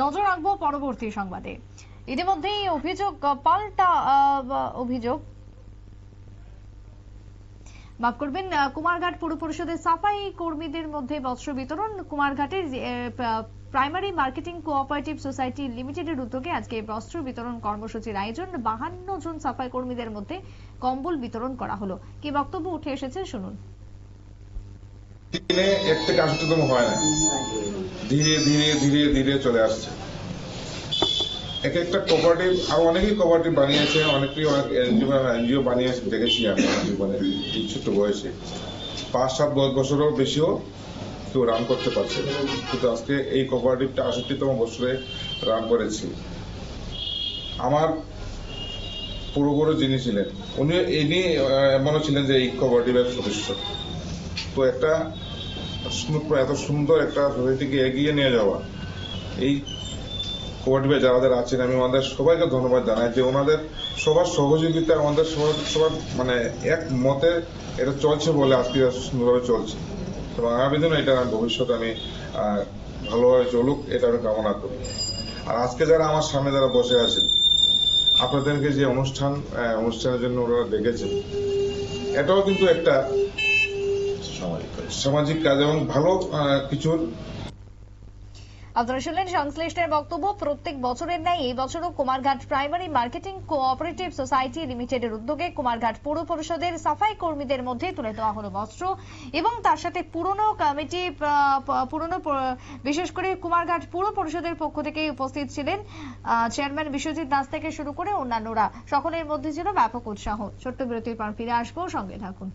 নজর রাখব পরবর্তী সংবাদে। ইতিমধ্যেই অভিযোগ পাল্টা অভিযোগ। মাফ করবেন কুমারঘাট পুর পরিষদের সাফাই কর্মীদের মধ্যে বস্ত্র বিতরণ। কুমারঘাটের প্রাইমারি মার্কেটিং কোঅপারেটিভ সোসাইটি লিমিটেডের উদ্যোগে আজকে বস্ত্র বিতরণ কর্মসূচির আয়োজন। বাহান্ন জন সাফাই কর্মীদের মধ্যে কম্বল বিতরণ করা হলো। কি বক্তব্য উঠে এসেছে, শুনুন। দিনে এর থেকে আশিতম হয় না। ধীরে ধীরে ধীরে ধীরে চলে আসছে। এক একটা কোপারেটিভ আর অনেকেই কোপারেটিভ বানিয়েছে, অনেকেই অনেক এনজিও এনজিও বানিয়েছে, দেখেছি আমি জীবনে এই ছোট্ট বয়সে। পাঁচ, সাত বছরও বেশিও কেউ রান করতে পারছে। কিন্তু আজকে এই কোপারেটিভটা আষট্টিতম বছরে রান করেছি। আমার পুরোপুরো যিনি ছিলেন উনি ইনি এমনও ছিলেন যে এই কোপারেটিভের সদস্য। তো একটা এত সুন্দর একটা সোসাইটিকে এগিয়ে নিয়ে যাওয়া। এই কোয়ার্টিভে যারা আছেন আমি আমাদের সবাইকে ধন্যবাদ জানাই যে ওনাদের সবার সহযোগিতা আমাদের সবার সবার মানে এক মতে এটা চলছে বলে আজকে সুন্দরভাবে চলছে। এবং আগামী দিনে এটা ভবিষ্যতে আমি ভালোভাবে চলুক, এটা আমি কামনা করি। আর আজকে যারা আমার সামনে যারা বসে আছেন, আপনাদেরকে যে অনুষ্ঠান অনুষ্ঠানের জন্য ওনারা ডেকেছেন, এটাও কিন্তু একটা সামাজিক কাজ। এবং ভালো আহ, কিছুর। আপনারা শুনলেন সংশ্লিষ্টের বক্তব্য প্রত্যেক বছরের ন্যায় এই বছরও Kumarghat primary marketing cooperative society লিমিটেডের উদ্যোগে কুমারঘাট পৌর পরিষদের সাফাই কর্মীদের মধ্যে তুলে দেওয়া হলো বস্ত্র এবং তার সাথে পুরনো কমিটি পুরনো বিশেষ করে কুমারঘাট পুর পরিষদের পক্ষ থেকে উপস্থিত ছিলেন আহ, চেয়ারম্যান বিশ্বজিৎ দাস থেকে শুরু করে অন্যান্যরা। সকলের মধ্যে ছিল ব্যাপক উৎসাহ। ছোট্ট বিরতির পর ফিরে আসব সঙ্গে থাকুন।